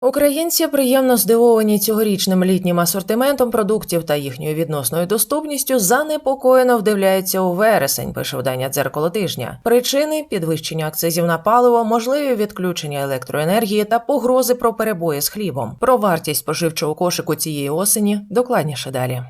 Українці приємно здивовані цьогорічним літнім асортиментом продуктів та їхньою відносною доступністю занепокоєно вдивляються у вересень, пише видання дзеркало тижня. Причини підвищення акцизів на паливо, можливі відключення електроенергії та погрози про перебої з хлібом. Про вартість споживчого кошику цієї осені докладніше далі.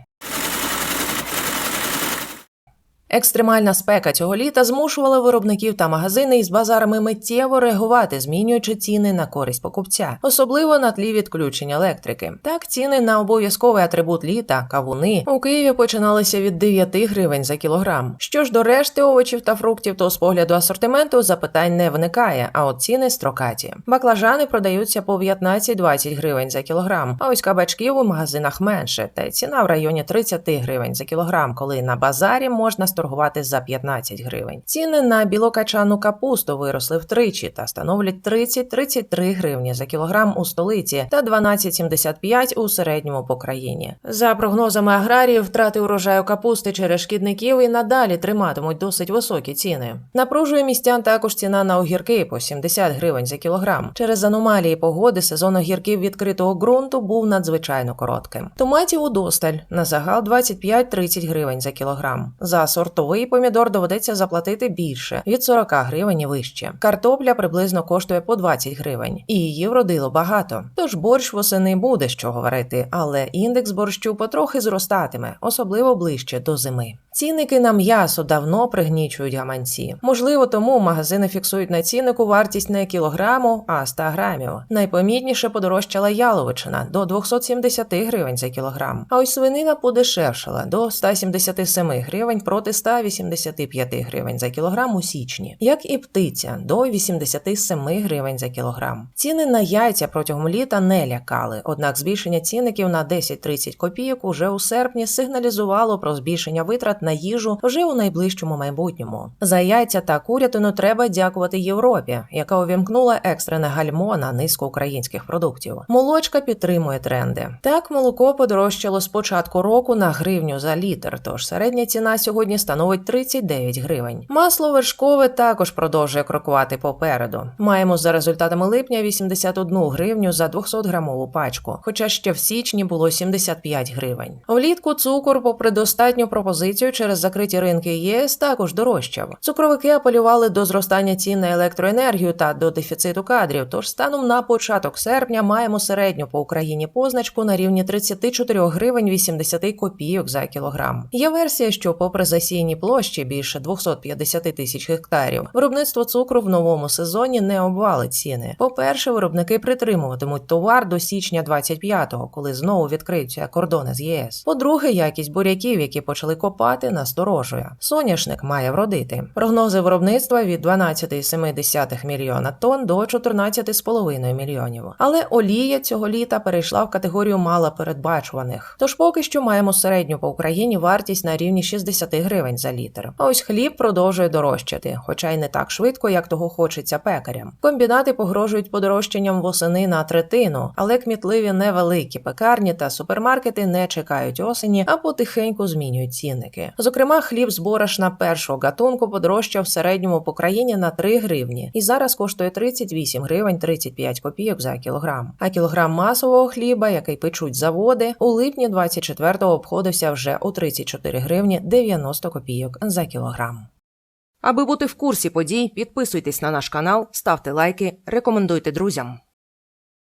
Екстремальна спека цього літа змушувала виробників та магазини із базарами миттєво реагувати, змінюючи ціни на користь покупця, особливо на тлі відключення електрики. Так, ціни на обов'язковий атрибут літа кавуни у Києві починалися від 9 гривень за кілограм. Що ж до решти овочів та фруктів, то з погляду асортименту запитань не виникає, а от ціни строкаті. Баклажани продаються по 15-20 гривень за кілограм, а ось кабачків у магазинах менше, та ціна в районі 30 гривень за кілограм, коли на базарі можна торгувати за 15 гривень. Ціни на білокачану капусту виросли втричі та становлять 30-33 гривні за кілограм у столиці та 12,75 у середньому по країні. За прогнозами аграріїв, втрати урожаю капусти через шкідників і надалі триматимуть досить високі ціни. Напружує містян також ціна на огірки по 70 гривень за кілограм. Через аномалії погоди сезон огірків відкритого ґрунту був надзвичайно коротким. Томатів удосталь на загал 25-30 гривень за кілограм. За сортовий помідор доведеться заплатити більше від 40 гривень і вище. Картопля приблизно коштує по 20 гривень, і її вродило багато. Тож борщ восени буде з чого варити, але індекс борщу потрохи зростатиме, особливо ближче до зими. Цінники на м'ясо давно пригнічують гаманці. Можливо, тому магазини фіксують на ціннику вартість не кілограму, а 100 грамів. Найпомітніше подорожчала яловичина до 270 гривень за кілограм. А ось свинина подешевшала до 177 гривень проти 185 гривень за кілограм у січні, як і птиця до 87 гривень за кілограм. Ціни на яйця протягом літа не лякали, однак збільшення цінників на 10-30 копійок уже у серпні сигналізувало про збільшення витрат на їжу вже у найближчому майбутньому. За яйця та курятину треба дякувати Європі, яка увімкнула екстрене гальмо на низку українських продуктів. Молочка підтримує тренди. Так, молоко подорожчало з початку року на гривню за літр, тож середня ціна сьогодні становить 39 гривень. Масло вершкове також продовжує крокувати попереду. Маємо за результатами липня 81 гривню за 200 грамову пачку, хоча ще в січні було 75 гривень. Влітку цукор, попри достатню пропозицію через закриті ринки ЄС, також дорожчав. Цукровики апелювали до зростання цін на електроенергію та до дефіциту кадрів. Тож станом на початок серпня маємо середню по Україні позначку на рівні 34 гривень 80 копійок за кілограм. Є версія, що, попри засіяні площі більше 250 тисяч гектарів, виробництво цукру в новому сезоні не обвалить ціни. По-перше, виробники притримуватимуть товар до січня 25-го, коли знову відкриються кордони з ЄС. По-друге, якість буряків, які почали копати, насторожує. Соняшник має вродити. Прогнози виробництва від 12,7 мільйона тонн до 14,5 мільйонів. Але олія цього літа перейшла в категорію малопередбачуваних. Тож поки що маємо середню по Україні вартість на рівні 60 гривень за літр. А ось хліб продовжує дорожчати, хоча й не так швидко, як того хочеться пекарям. Комбінати погрожують подорожчанням восени на третину, але кмітливі невеликі пекарні та супермаркети не чекають осені, а потихеньку змінюють цінники. Зокрема, хліб з борошна першого гатунку подорожчав в середньому по країні на 3 гривні і зараз коштує 38 гривень 35 копійок за кілограм. А кілограм масового хліба, який печуть заводи, у липні 24-го обходився вже у 34 гривні 90 копійок за кілограм. Аби бути в курсі подій, підписуйтесь на наш канал, ставте лайки, рекомендуйте друзям.